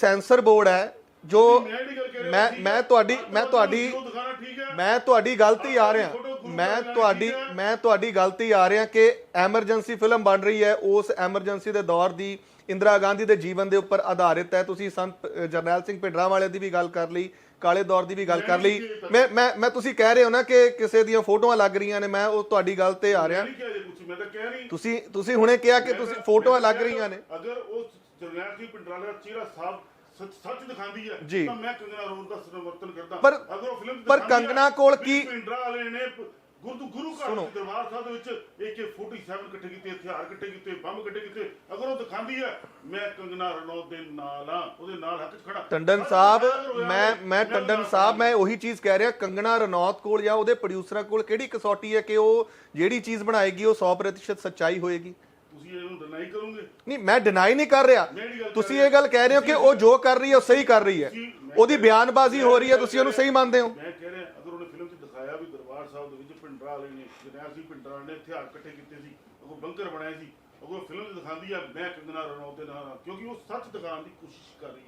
Censor board ਹੈ ਜੋ ਮੈਂ ਮੈਂ। ਤੁਹਾਡੀ ਮੈਂ ਤੁਹਾਡੀ। ਮੈਂ ਤੁਹਾਡੀ ਗਲਤੀ ਆ ਰਿਹਾ ਮੈਂ ਤੁਹਾਡੀ। ਮੈਂ ਤੁਹਾਡੀ ਗਲਤੀ ਆ ਰਿਹਾ ਕਿ ਐਮਰਜੈਂਸੀ ਫਿਲਮ ਬਣ ਰਹੀ ਹੈ ਉਸ ਐਮਰਜੈਂਸੀ ਦੇ ਦੌਰ ਦੀ ਇੰਦਰਾ ਗਾਂਧੀ ਦੇ ਜੀਵਨ ਦੇ ਉੱਪਰ ਆਧਾਰਿਤ ਹੈ ਤੁਸੀਂ ਸੰਤ ਜਰਨੈਲ ਸਿੰਘ ਭਿੰਡਰਾਂ ਵਾਲੇ ਦੀ ਵੀ ਗੱਲ ਕਰ ਲਈ ਕਾਲੇ ਦੌਰ ਦੀ ਵੀ ਗੱਲ ਕਰ ਲਈ ਮੈਂ ਮੈਂ ਮੈਂ ਤੁਸੀਂ ਕਹਿ ਰਹੇ ਹੋ ਨਾ ਕਿ ਕਿਸੇ ਦੀਆਂ ਫੋਟੋਆਂ ਲੱਗ ਰਹੀਆਂ ਨੇ ਮੈਂ ਉਹ ਤੁਹਾਡੀ ਗੱਲ ਤੇ ਆ ਰਿਹਾ ਤੁਸੀਂ ਤੁਸੀਂ ਹੁਣੇ ਕਿਹਾ ਕਿ ਤੁਸੀਂ ਫੋਟੋਆਂ ਲੱਗ ਰਹੀਆਂ ਨੇ ਅਗਰ ਉਹ ਜਰਨੈਲ ਸਿੰਘ ਪਿੰਡਰਾਲੇ ਦਾ ਚਿਹਰਾ ਸਾਫ਼ ਸੱਚ ਸੱਚ ਦਿਖਾਉਂਦੀ ਹੈ। ਜੀ। ਤਾਂ ਮੈਂ ਕੰਗਨਾ ਰੋਡ ਦਾ ਸਮਰਥਨ ਕਰਦਾ। ਪਰ- ਅਗਰ ਉਹ ਫਿਲਮ ਪਰ ਕੰਗਨਾ ਕੋਲ ਕੀ- ਪਿੰਡਰਾ ਵਾਲੇ ਨੇ ਗੁਰੂ ਗੁਰੂ ਘਰ ਦੇ ਦਰਬਾਰ ਸਾਹਿਬ ਦੇ ਵਿੱਚ AK47 ਇਕੱਠੇ ਕੀਤੇ ਹਥਿਆਰ ਇਕੱਠੇ ਕੀਤੇ ਬੰਬ ਇਕੱਠੇ ਕੀਤੇ। ਅਗਰ ਉਹ ਦਿਖਾਉਂਦੀ ਹੈ ਮੈਂ ਕੰਗਨਾ ਰਣੌਤ ਦੇ ਨਾਲ ਆ ਉਹਦੇ ਨਾਲ ਹੱਥ 'ਚ ਖੜਾ। ਟੰਡਨ ਸਾਹਿਬ ਮੈਂ ਮੈਂ ਉਹਦੇ ਟੰਡਨ ਨਾਲ ਸਾਹਿਬ ਮੈਂ ਉਹੀ ਚੀਜ਼ ਕਹਿ ਰਿਹਾ ਕੰਗਣਾ ਰਣੌਤ ਕੋਲ ਜਾਂ ਉਹਦੇ ਪ੍ਰੋਡਿਊਸਰਾਂ ਕੋਲ ਕਿਹੜੀ ਕਸੌਟੀ ਹੈ ਕਿ ਉਹ ਜਿਹੜੀ ਚੀਜ਼ ਬਣਾਏਗੀ ਉਹ 100% ਸੱਚਾਈ ਹੋਏਗੀ? ਤੁਸੀਂ ਇਹਨੂੰ ਡਿਨਾਈ ਕਰੋਗੇ? ਨਹੀਂ ਮੈਂ ਡਿਨਾਈ ਨਹੀਂ ਕਰ ਰਿਹਾ। ਗੱਲ ਤੁਸੀਂ ਇਹ ਗੱਲ ਕਹਿ ਰਹੇ ਹੋ ਕਿ ਉਹ ਜੋ ਕਰ ਰਹੀ ਹੈ ਉਹ ਸਹੀ ਕਰ ਰਹੀ ਹੈ। ਤੁਸੀਂ- ਮੈਂ- ਉਹਦੀ ਬਿਆਨਬਾਜ਼ੀ ਹੋ ਰਹੀ ਹੈ ਤੁਸੀਂ ਉਹਨੂੰ ਸਹੀ ਮੰਨਦੇ ਹੋ। ਮੈਂ ਕਹਿ ਰਿਹਾ ਅਗਰ ਉਹਨੇ ਫਿਲਮ 'ਚ ਦਿਖਾਇਆ ਵੀ ਦਰਬਾਰ ਸਾਹਿਬ ਦੇ ਵਿੱਚ ਪਿੰਡਰਾ ਵਾਲੇ ਨੇ ਜਰਨੈਲ ਸਿੰਘ ਪਿੰਡਰਾ ਨੇ ਹਥਿਆਰ ਇਕੱਠੇ ਕੀਤੇ ਸੀ ਅਗਰ ਬੰਕਰ ਬਣਾਏ ਸੀ ਅਗਰ ਫਿਲਮ 'ਚ ਦਿਖਾਉਂਦੀ ਆ ਮੈਂ ਕੰਗਨਾ ਰਣੌਤ ਦੇ ਨਾਲ ਹਾਂ, ਕਿਉਂਕਿ ਉਹ ਸੱਚ ਦਿਖਾਉਣ ਦੀ ਕੋਸ਼ਿਸ਼ ਕਰ ਰਹੀ ਹੈ।